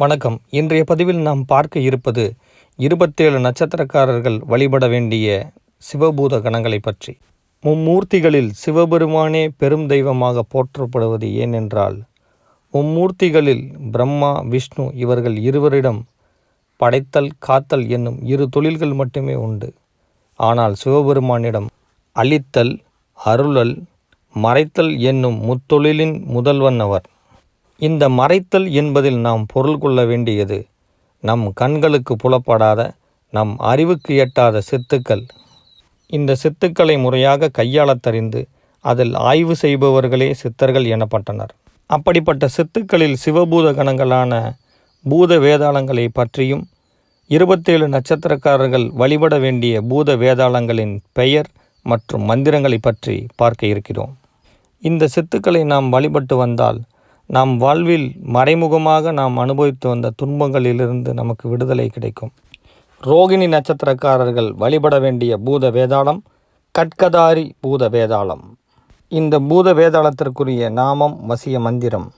வணக்கம். இன்றைய பதிவில் நாம் பார்க்க இருப்பது இருபத்தேழு நட்சத்திரக்காரர்கள் வழிபட வேண்டிய சிவபூத கணங்களை பற்றி. மும்மூர்த்திகளில் சிவபெருமானே பெரும் தெய்வமாக போற்றப்படுவது ஏனென்றால் மும்மூர்த்திகளில் பிரம்மா விஷ்ணு இவர்கள் இருவரிடம் படைத்தல் காத்தல் என்னும் இரு தொழில்கள் மட்டுமே உண்டு. ஆனால் சிவபெருமானிடம் அழித்தல் அருளல் மறைத்தல் என்னும் முத்தொழிலின் முதல்வன் அவர். இந்த மறைத்தல் என்பதில் நாம் பொருள் கொள்ள வேண்டியது நம் கண்களுக்கு புலப்படாத நம் அறிவுக்கு எட்டாத சித்துக்கள். இந்த சித்துக்களை முறையாக கையாளத் தெரிந்து அதில் ஆய்வு செய்பவர்களே சித்தர்கள் எனப்பட்டனர். அப்படிப்பட்ட சித்துக்களில் சிவபூத கணங்களான பூத வேதாளங்களை பற்றியும் இருபத்தேழு நட்சத்திரக்காரர்கள் வழிபட வேண்டிய பூத வேதாளங்களின் பெயர் மற்றும் மந்திரங்களை பற்றி பார்க்க இருக்கிறோம். இந்த சித்துக்களை நாம் வழிபட்டு வந்தால் நம் வாழ்வில் மறைமுகமாக நாம் அனுபவித்து வந்த துன்பங்களிலிருந்து நமக்கு விடுதலை கிடைக்கும். ரோகிணி நட்சத்திரக்காரர்கள் வழிபட வேண்டிய பூத வேதாளம் கட்கதாரி பூத வேதாளம். இந்த பூத வேதாளத்திற்குரிய நாமம் வசிய மந்திரம்.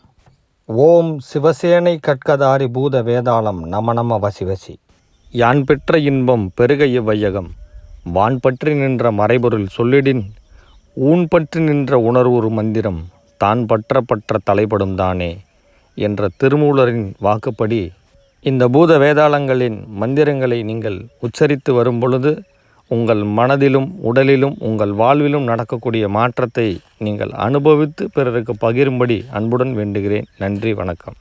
ஓம் சிவசேனை கட்கதாரி பூத வேதாளம் நம நம வசி வசி. யான் பெற்ற இன்பம் பெருக இவ்வையகம். வான் பற்றி நின்ற மறைபொருள் சொல்லிடின் ஊன் பற்றி நின்ற உணர்வுறு மந்திரம். தான் பற்ற பற்ற தலைப்படும் தானே என்ற திருமூலரின் வாக்குப்படி இந்த பூத வேதாளங்களின் மந்திரங்களை நீங்கள் உச்சரித்து வரும் பொழுது உங்கள் மனதிலும் உடலிலும் உங்கள் வாழ்விலும் நடக்கக்கூடிய மாற்றத்தை நீங்கள் அனுபவித்து பிறருக்கு பகிரும்படி அன்புடன் வேண்டுகிறேன். நன்றி வணக்கம்.